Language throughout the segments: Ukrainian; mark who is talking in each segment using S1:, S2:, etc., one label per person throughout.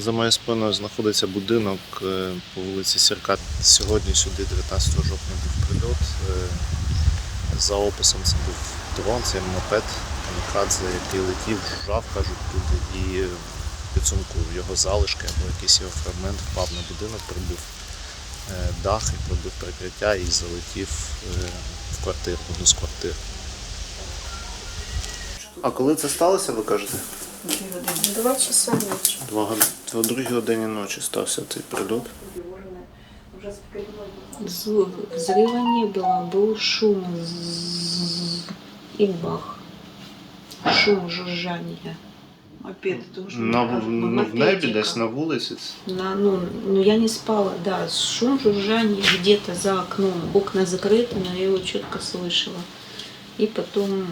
S1: За моєю спиною знаходиться будинок е, по вулиці Сірка. Сьогодні сюди, 19 жовтня, був прильот. Е, За описом це був дрон, це мопед камікадзе, який летів, жужжав, кажуть люди, і в підсумку його залишки або якийсь його фрагмент впав на будинок, прибив е, дах і пробив перекриття і залетів в квартиру, одну з квартир. А коли це сталося, ви кажете?
S2: Два часа ночи.
S1: Два год- О другій годині ночі стався цей прильот.
S2: Звук взрыва не было, был шум «зззз» и бах. Шум жужжания.
S3: Мопед это уже
S1: На,
S3: кажется,
S1: ну, в небі
S2: мопедика.
S1: десь на вулиці.
S2: На, ну, ну, я не спала, да, шум жужжания где-то за окном. Окна закрыты, но я его четко слышала. И потом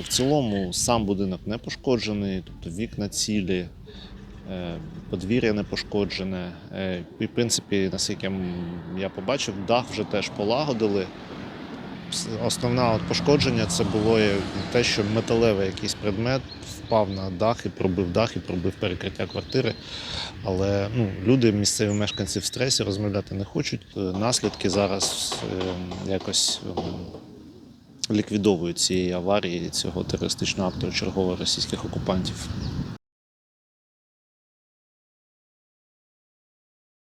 S1: в цілому сам будинок не пошкоджений, тобто вікна цілі, е, подвір'я не пошкоджене. Е, І, в принципі, наскільки я побачив, дах вже теж полагодили. Основне пошкодження це було те, що металевий якийсь предмет впав на дах і пробив дах, і пробив перекриття квартири. Але ну, люди, місцеві мешканці в стресі розмовляти не хочуть. Е, Наслідки зараз е, якось ліквідовують цієї аварії, цього терористичного акту чергових російських окупантів.